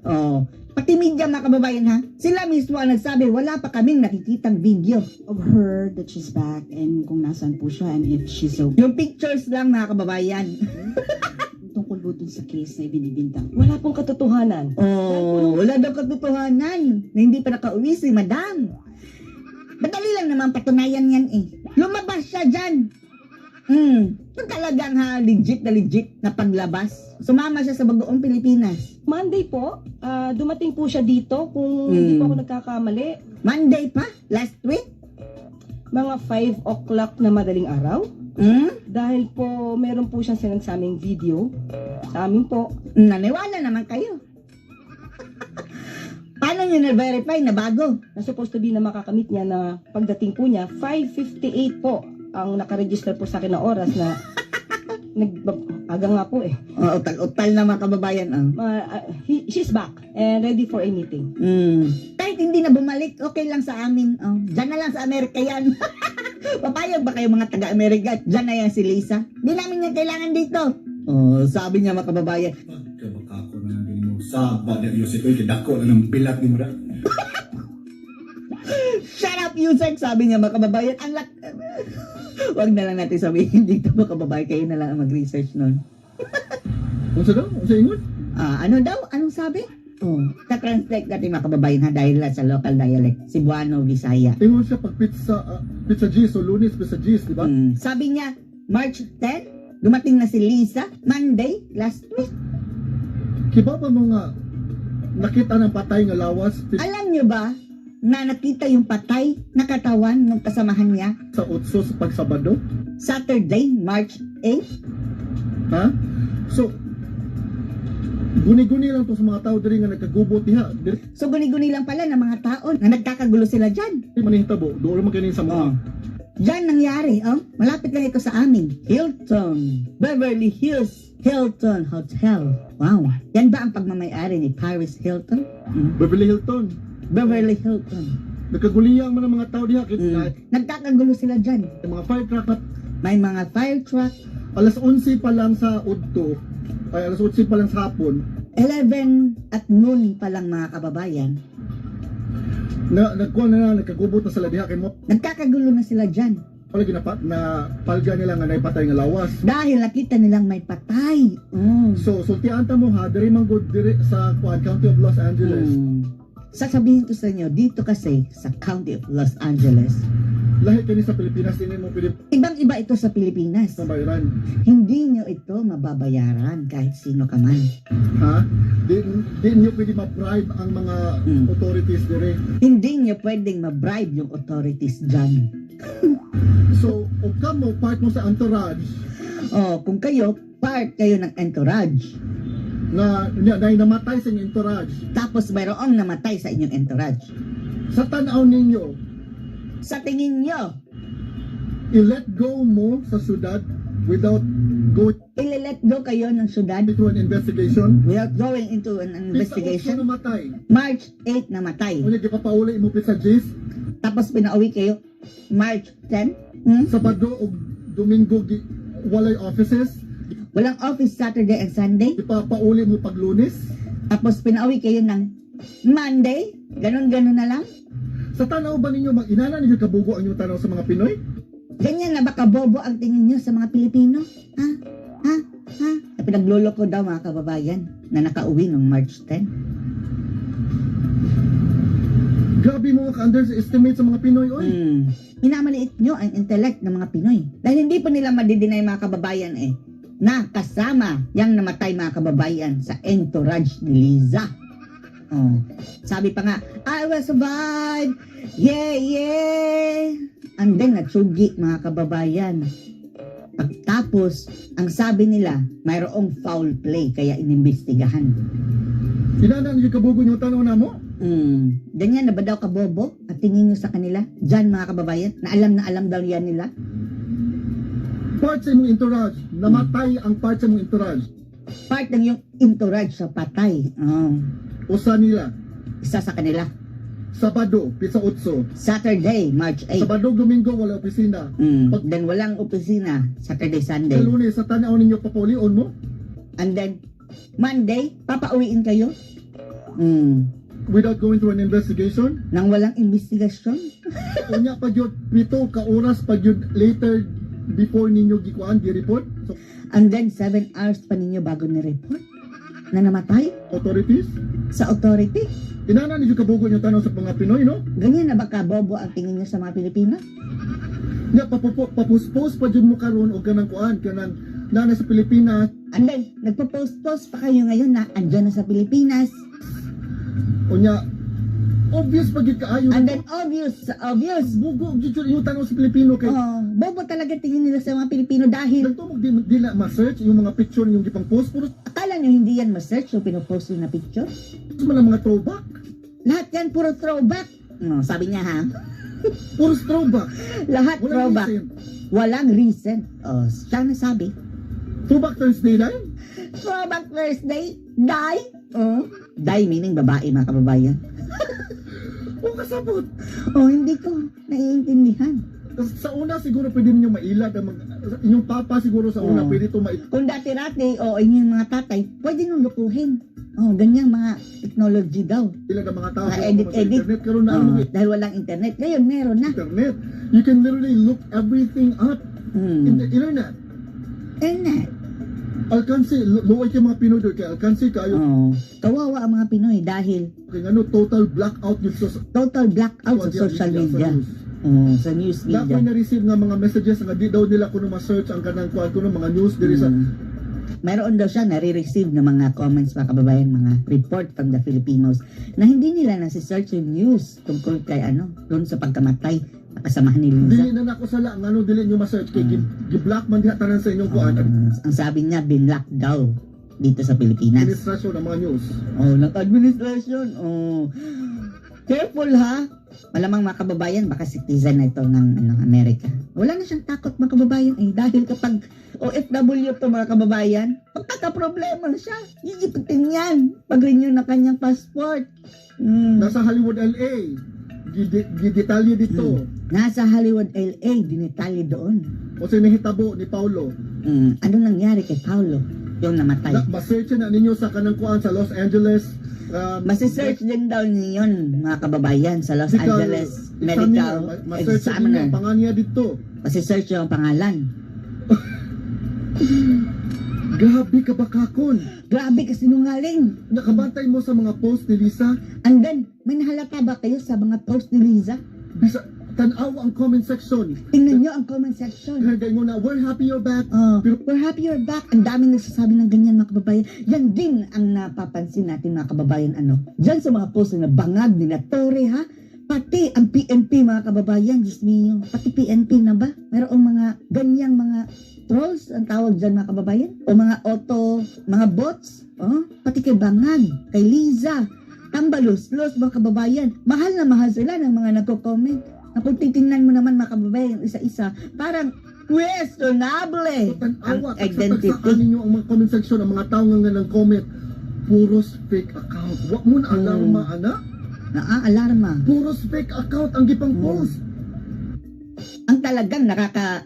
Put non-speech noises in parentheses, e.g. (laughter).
Oh, pati media mga kababayan ha. Sila mismo ang nagsabi, wala pa kaming nakikitang video. of her that she's back and kung nasaan po siya and if she's okay. Yung pictures lang mga kababayan. (laughs) Tungkol po dun sa case na ibinibintang. Wala pong katotohanan. Oh, wala daw katotohanan na hindi pa nakauwi si madam. Madali lang naman patunayan yan eh. Lumabas siya dyan. Hmm, yung talagang ha, legit na legit na paglabas. Sumama siya sa bagoong Pilipinas. Monday po, ah, dumating po siya dito kung hindi po ako nagkakamali. Monday pa, last week. Mga 5 o'clock na madaling araw. Hmm, Dahil po meron po siyang sinend sa aming video. Sa amin po. naniwala naman kayo. (laughs) Paano nyo na-verify na bago? Na supposed to be na makakamit niya na pagdating po niya, 5.58 po ang nakaregister po sa akin na oras na (laughs) nag aga nga po eh. Oh, utal-utal na mga kababayan. Oh. Ma- ah, he- she's back and ready for a meeting. Mm. Kahit hindi na bumalik, okay lang sa amin. Oh, Diyan na lang sa Amerika yan. (laughs) Papayag ba kayo mga taga-Amerika? Diyan na yan si Lisa. Di namin yan kailangan dito. Oh, sabi niya mga kababayan. Pagkabaka ko na din mo sa badya Yosef ko, dako na ng bilat ni up, Yusek! Sabi niya mga kababayan. Ang lak... (laughs) Huwag na lang natin sabihin dito mga kababayan. Kayo na lang ang mag-research nun. (laughs) Kung sa daw, kung sa ingon. Ah, ano daw? Anong sabi? Oh, ta-translate natin mga kababayan ha dahil lang sa local dialect. Cebuano, Visaya. Ingon siya pag pizza, ah, pizza G's, so lunes pizza G's, di ba? Mm. Sabi niya, March 10, dumating na si Lisa. Monday, last week. Kiba ba mo nga nakita ng patay nga lawas Alam niyo ba na nakita yung patay na katawan ng kasamahan niya sa utso sa pagsabado? Saturday, March 8? Ha? So, guni-guni lang to sa mga tao diri nga nagkagubot diha. Diri So guni-guni lang pala ng mga tao na nagkakagulo sila dyan. manihitabo, doon man kini sa mga Oh. Diyan nangyari, oh. Malapit lang ito sa amin. Hilton. Beverly Hills. Hilton Hotel. Wow. Yan ba ang pagmamayari ni Paris Hilton? Mm. Beverly Hilton. Beverly Hilton. Nagkaguliyang man ang mga tao diha kit Mm. Nagkakagulo sila dyan. yung mga fire truck na May mga fire truck. alas 11 pa lang sa udto, ay alas 11 pa lang sa hapon, 11 at noon pa lang mga kababayan. na nagkuha na na nagkagubot na sila diha kay mo. Nagkakagulo na sila dyan. Wala ginapat na palga nila nga naipatay nga lawas. Dahil nakita nilang may patay. Mm. So, sultian ta mo ha, diri man good diri sa Kuan County of Los Angeles. Mm. Sasabihin ko sa inyo, dito kasi sa County of Los Angeles, Lahi kini sa Pilipinas ini mo pili ibang-iba ito sa Pilipinas. sa bayaran. Hindi nyo ito mababayaran kahit sino ka man. Ha? Di, di nyo pwede ma-bribe ang mga Mm. authorities diri. Hindi nyo pwedeng mabribe yung authorities dyan. (laughs) So, og ka mo part mo sa entourage Oh, kung kayo, part kayo ng entourage. Nga na, na namatay sa inyong entourage. Tapos mayroong namatay sa inyong entourage. Sa tanaw ninyo, Sa tingin nyo, i-let go mo sa syudad without going ile-let go kayo ng syudad into an investigation. without going into an investigation. Otso namatay. March 8 namatay. Unya gipapauli mo pizza G's. Tapos pinauwi kayo March 10. Hmm? Sabado o Domingo walay offices. Walang office Saturday and Sunday. Ipapauli mo pag lunes. Tapos pinauwi kayo ng Monday. Ganon-ganon na lang. Sa tanaw ba ninyo, mag-inana ninyo kabugo ang inyong tanaw sa mga Pinoy? Ganyan na baka bobo ang tingin nyo sa mga Pilipino? Ha? Ha? Ha? Na pinaglolo ko daw mga kababayan na nakauwi ng March 10. Grabe mo ka-underestimate sa mga Pinoy, oy. Hmm. Minamaliit nyo ang intellect ng mga Pinoy. Dahil hindi pa nila madidinay mga kababayan eh na kasama yang namatay mga kababayan sa entourage ni Liza. Oh. Sabi pa nga, I will survive! Yeah, yeah! And then, natsugi mga kababayan. Pagtapos, ang sabi nila, mayroong foul play kaya inimbestigahan. Inana ninyo kabugo yung tanaw na mo? Hmm. Ganyan na ba daw kabobo? At tingin nyo sa kanila? Diyan mga kababayan, na alam na alam daw yan nila. Part sa imong entourage. Namatay ang part sa imong entourage. Part ng yung entourage sa patay. Oh. Usa nila. Isa sa kanila. Sabado, pizza utso. Saturday, March 8. Sabado, Domingo, wala opisina. Mm. Then walang opisina. Saturday, Sunday. Sa lunes, sa tanaw ninyo, papaulion mo? And then, Monday, papauwiin kayo. Mm. without going through an investigation. Nang walang investigasyon. Unya pa yun, pito ka oras pa yun later before ninyo gikuan, gi-report. So, And then, seven hours pa ninyo bago ni-report na namatay authorities. sa authority. Inana ninyo kabugo yung tanong sa mga Pinoy, no? Ganyan na ba kabobo ang tingin niyo sa mga Pilipino? Nga, papupo- papuspos pa dyan mo karon o ganang kuan, kanang nana sa Pilipinas, And then, nagpo-post-post pa kayo ngayon na andyan na sa Pilipinas. unya, obvious pag yun kaayo. And then, obvious, obvious. Bugo, dito yung tanong sa Pilipino kay Oh, bobo talaga tingin nila sa mga Pilipino dahil Nagtumog di, di na ma-search yung mga picture yung gipang post, puro akala nyo hindi yan ma-search yung pinopost yun na picture. man ang mga throwback. Lahat yan puro throwback. No, sabi niya ha, Puro throwback. lahat Walang throwback. reason. Walang reason. Oh, siya na sabi. Throwback Thursday lang. Throwback Thursday, die. Oh, die meaning babae mga kababayan. (laughs) O kasabot. Oh, hindi ko naiintindihan. Sa una siguro pwede niyo mailad ang inyong papa siguro sa una Oo. pwede to mailad. Kung dati-dati, o inyong mga tatay, pwede nung lukuhin. Oh, ganyang mga technology daw. ang mga tao Mga sa edit, edit. internet karon na Oh, ano dahil walang internet. Ngayon, meron na. internet. You can literally look everything up in the Hmm. internet. Internet. Alkansi, lu- luway kayo mga Pinoy doon kay Alkansi kayo. Oh, kawawa ang mga Pinoy dahil Kaya ano, total blackout yun sa total blackout sa social media. Oh, sa news Lahat media. na-receive nga mga messages nga di daw nila kuno ma-search ang kanang kuan kuno mga news diri sa Mm. Meron daw siya nare-receive ng mga comments mga kababayan, mga report from the Filipinos na hindi nila nasi-search yung news tungkol kay ano, doon sa pagkamatay kasamahan ni Liza. dili na nako sala ngano dili nyo ma-search kay Mm. gi-block man diha tanan sa inyong kuan Ah, ang sabi niya, binlock daw dito sa Pilipinas. administrasyon ng mga news. Oh, ng administration. Oh. Careful ha. Malamang mga kababayan, baka citizen na ito ng ano, Amerika. Wala na siyang takot mga kababayan eh. Dahil kapag OFW to mga kababayan, pagkakaproblema na siya. Gigipitin yan. Pag-renew na kanyang passport. Mm. Nasa Hollywood LA. Gidetalye dito. Nasa Hollywood, LA, dinitalye doon. O sa nahitabo ni Paulo. Mm. Ano nangyari kay Paulo? Yung namatay. Na, ma-search na ninyo sa kanang kuan sa Los Angeles. Um, Masisearch din daw niyon mga kababayan sa Los medical Angeles examiner. Medical Ma- Ma-search Examiner. ang pangalan niya dito. Masisearch yung pangalan. Grabe ka ba kakon? Grabe ka sinungaling. Nakabantay mo sa mga post ni Lisa. And then, may nahalata ba kayo sa mga post ni Liza? Bisa, tanaw ang comment section. Tingnan nyo ang comment section. Kaya mo na, we're happy you're back. Oh, we're happy you're back. Ang daming nagsasabi ng ganyan mga kababayan. Yan din ang napapansin natin mga kababayan. Ano? Diyan sa mga post na bangag ni na Torre ha. Pati ang PNP mga kababayan. Diyos mio. Pati PNP na ba? Mayroong mga ganyang mga trolls ang tawag dyan mga kababayan. O mga auto, mga bots. Oh, pati kay Bangag, kay Liza, Tambalos-los mga kababayan. Mahal na mahal sila ng mga nagko-comment. Kung titingnan mo naman mga kababayan isa-isa, parang questionable So, tanawa, ang identity. tagsatagsaan ninyo ang mga comment section, ang mga tao nga ng comment. Puros fake account. Wa mo na alarma, ana. Naaalarma. Puros fake account ang gipang post. Ang talagang nakaka